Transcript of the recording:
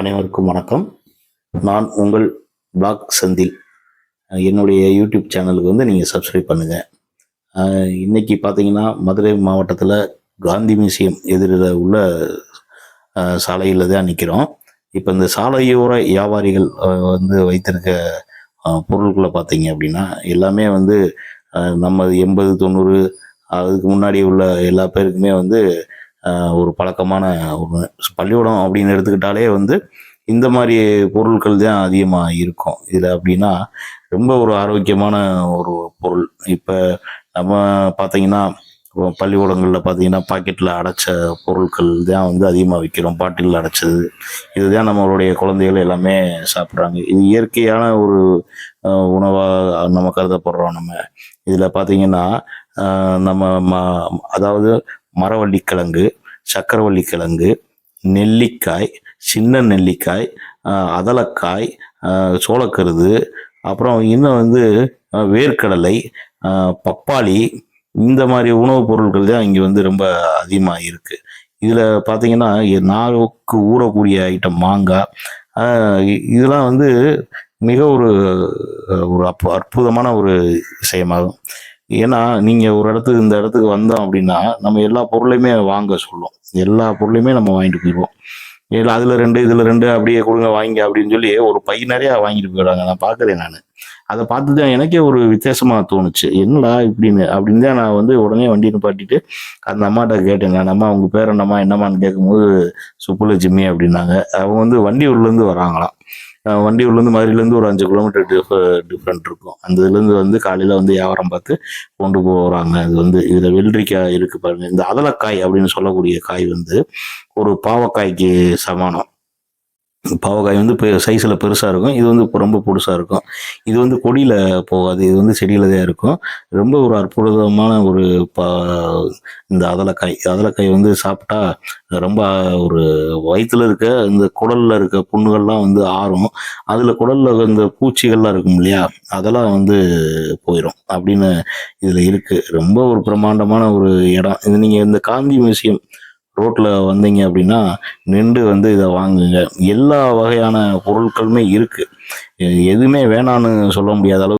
அனைவருக்கும் வணக்கம். நான் உங்கள் பிளாக் செந்தில். என்னுடைய யூடியூப் சேனலுக்கு வந்து நீங்கள் சப்ஸ்கிரைப் பண்ணுங்கள் இன்றைக்கி பார்த்தீங்கன்னா மதுரை மாவட்டத்தில் காந்தி மியூசியம் எதிரில் உள்ள சாலையில் தான் நிற்கிறோம் இப்போ இந்த சாலையோர வியாபாரிகள் வந்து வைத்திருக்க பொருட்களை பார்த்தீங்க அப்படின்னா எல்லாமே வந்து நம்ம எண்பது தொண்ணூறு அதுக்கு முன்னாடி உள்ள எல்லா பேருக்குமே வந்து ஒரு பழக்கமான ஒரு பள்ளிக்கூடம் அப்படின்னு எடுத்துக்கிட்டாலே வந்து இந்த மாதிரி பொருட்கள் தான் அதிகமாக இருக்கும். இதில் அப்படின்னா ரொம்ப ஒரு ஆரோக்கியமான ஒரு பொருள். இப்போ நம்ம பார்த்தீங்கன்னா பள்ளிக்கூடங்களில் பார்த்தீங்கன்னா பாக்கெட்டில் அடைச்ச பொருட்கள் தான் வந்து அதிகமாக விற்கிறோம் பாட்டிலில் அடைச்சது இதுதான் நம்மளுடைய குழந்தைகள் எல்லாமே சாப்பிட்றாங்க. இது இயற்கையான ஒரு உணவாக நம்ம கருதப்படுறோம் நம்ம. இதில் பார்த்தீங்கன்னா நம்ம ம அதாவது மரவள்ளிக் கிழங்கு சக்கரவள்ளி கிழங்கு நெல்லிக்காய் சின்ன நெல்லிக்காய் அதலக்காய் சோளக்கருது அப்புறம் இன்னும் வந்து வேர்க்கடலை பப்பாளி இந்த மாதிரி உணவுப் பொருட்கள் தான் இங்கே வந்து ரொம்ப அதிகமாக இருக்குது இதில் பார்த்தீங்கன்னா நாவுக்கு ஊறக்கூடிய ஐட்டம் மாங்காய் இதெல்லாம் வந்து மிக ஒரு ஒரு அற்புதமான ஒரு விஷயமாகும். ஏன்னா நீங்கள் ஒரு இடத்துக்கு இந்த இடத்துக்கு வந்தோம் அப்படின்னா நம்ம எல்லா பொருளையுமே வாங்க சொல்லும் எல்லா பொருளையுமே நம்ம வாங்கிட்டு போயிடுவோம். இல்லை அதில் ரெண்டு இதில் ரெண்டு அப்படியே கொடுங்க வாங்கி அப்படின்னு சொல்லி ஒரு பை நிறையா வாங்கிட்டு போயிடுவாங்க. நான் பார்க்குறேன் நான். அதை பார்த்து தான் எனக்கே ஒரு வித்தியாசமாக தோணுச்சு. என்னடா இப்படின்னு அப்படின்னு தான் நான் வந்து உடனே வண்டி நிப்பாட்டிட்டு அந்த அம்மாட்ட கேட்டேன். நான் அம்மா அவங்க பேர் என்னம்மா என்னம்மான்னு கேட்கும்போது சுப்புலட்சுமி அப்படின்னாங்க. அவங்க வந்து வண்டியூர்லேருந்து வராங்களாம். வண்டியூர்லேருந்து மதுரையிலேருந்து ஒரு அஞ்சு கிலோமீட்டர் டிஃப டிஃப்ரெண்ட் இருக்கும். அந்த இதுலேருந்து வந்து காலையில் வந்து வியாபாரம் பார்த்து கொண்டு போகிறாங்க அது வந்து இதில் வெள்ளரிக்காய் இருக்குது பாருங்கள் இந்த அதலக்காய் அப்படின்னு சொல்லக்கூடிய காய் வந்து ஒரு பாவக்காய்க்கு சமானம். பாவக்காய் வந்து பெ சைஸில் பெருசாக இருக்கும். இது வந்து இப்போ ரொம்ப பொடுசாக இருக்கும். இது வந்து கொடியில் போகாது. இது வந்து செடியில் தான் இருக்கும். ரொம்ப ஒரு அற்புதமான ஒரு பா இந்த அதலக்காய். அதலக்காய் வந்து சாப்பிட்டா ரொம்ப ஒரு வயிற்றுல இருக்க இந்த குடலில் இருக்க புண்ணுகள்லாம் வந்து ஆறும். அதில் குடலில் இந்த பூச்சிகள்லாம் இருக்கும் இல்லையா? அதெல்லாம் வந்து போயிடும் அப்படின்னு இதில் இருக்குது ரொம்ப ஒரு பிரம்மாண்டமான ஒரு இடம். இது நீங்கள் இந்த காந்தி மியூசியம் ரோட்டில் வந்தீங்க அப்படின்னா நின்று வந்து இதை வாங்குங்க. எல்லா வகையான பொருட்களுமே இருக்குது எதுவுமே வேணான்னு சொல்ல முடியாத அளவுக்கு